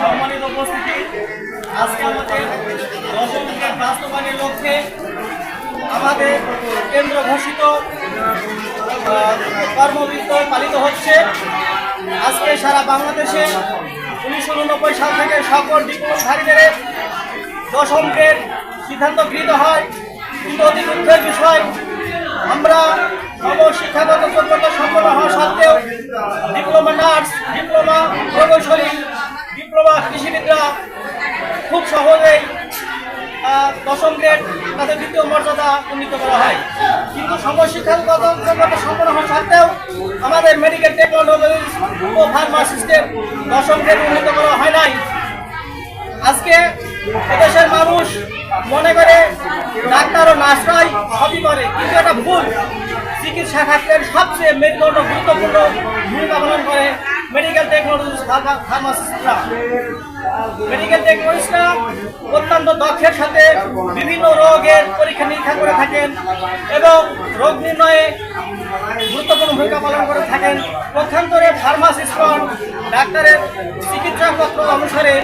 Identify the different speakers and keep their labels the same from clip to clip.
Speaker 1: সম্মানিত উপস্থিতি লক্ষ্যে আমাদের কেন্দ্র ঘোষিত আহ, পালিত হচ্ছে। আজকে সারা বাংলাদেশে উনিশশো উননব্বই সাল থেকে সকল বিপ্লবধারীদের দশম গ্রেড সিদ্ধান্ত গৃহীত হয় কিন্তু অতি বিষয়। আমরা নব শিক্ষাগত যোগ্যতা সম্পন্ন হওয়া সত্ত্বেও ডিপ্লোমা নার্স ডিপ্লোমা প্রকৌশলী ডিপ্লোমা কৃষিবিদরা খুব সহজেই দশম গ্রেড তাদের দ্বিতীয় মর্যাদা উন্নীত করা হয়। কিন্তু সমশিক্ষাগত সম্পন্ন হওয়া সত্ত্বেও আমাদের মেডিকেল টেকনোলজি ও ফার্মাসিস্টের দশম গ্রেড উন্নীত করা হয় নাই। আজকে এদেশের মানুষ মনে করে ডাক্তার ও নার্সরাই সবই করে, কিন্তু এটা ভুল চিকিৎসা খাতের সবচেয়ে মেরুদণ্ড গুরুত্বপূর্ণ ভূমিকা পালন করে মেডিকেল টেকনোলজি ফার্মাসিস্টরা মেডিকেল টেকনোলজিস্টরা অত্যন্ত দক্ষের সাথে বিভিন্ন রোগের পরীক্ষা নিরীক্ষা করে থাকেন এবং রোগ নির্ণয়ে গুরুত্বপূর্ণ ভূমিকা পালন করে থাকেন। পক্ষান্তরে ফার্মাসিস্টগণ ডাক্তারের চিকিৎসাপত্র অনুসারে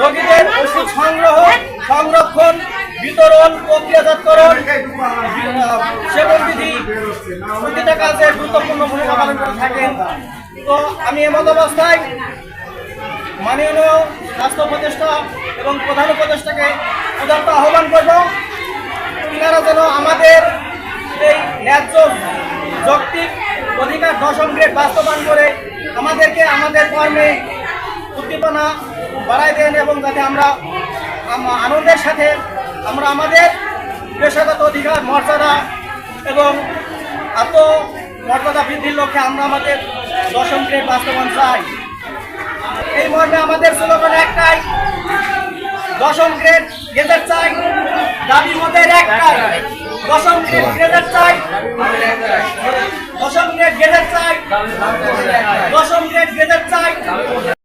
Speaker 1: রোগীদের ওষুধ সংগ্রহ, সংরক্ষণ, বিতরণ, প্রক্রিয়াজাতকরণ সেবন বিধি প্রতিটা কাজে গুরুত্বপূর্ণ ভূমিকা পালন করে থাকেন। তো আমি এমত অবস্থায় মাননীয় স্বাস্থ্য উপদেষ্টা এবং প্রধান উপদেষ্টাকে উদার্ত আহ্বান করব, তিনারা যেন আমাদের এই ন্যায্য যৌক্তিক অধিকার দশম গ্রেড বাস্তবায়ন করে আমাদেরকে আমাদের কর্মে উদ্দীপনা বাড়াই দেন এবং যাতে আমরা আনন্দের সাথে আমরা আমাদের পেশাগত অধিকার, মর্যাদা এবং আত্ম মর্যাদা বৃদ্ধির লক্ষ্যে আমরা আমাদের দশম গ্রেড বাস্তবায়ন চাই। এই মর্মে আমাদের স্লোগান একটাই, দশম গ্রেড গেজার চাই। দাবি মতের একটাই, দশম গ্রেড গেজার চাই। দশম গ্রেড গেজেট চাই।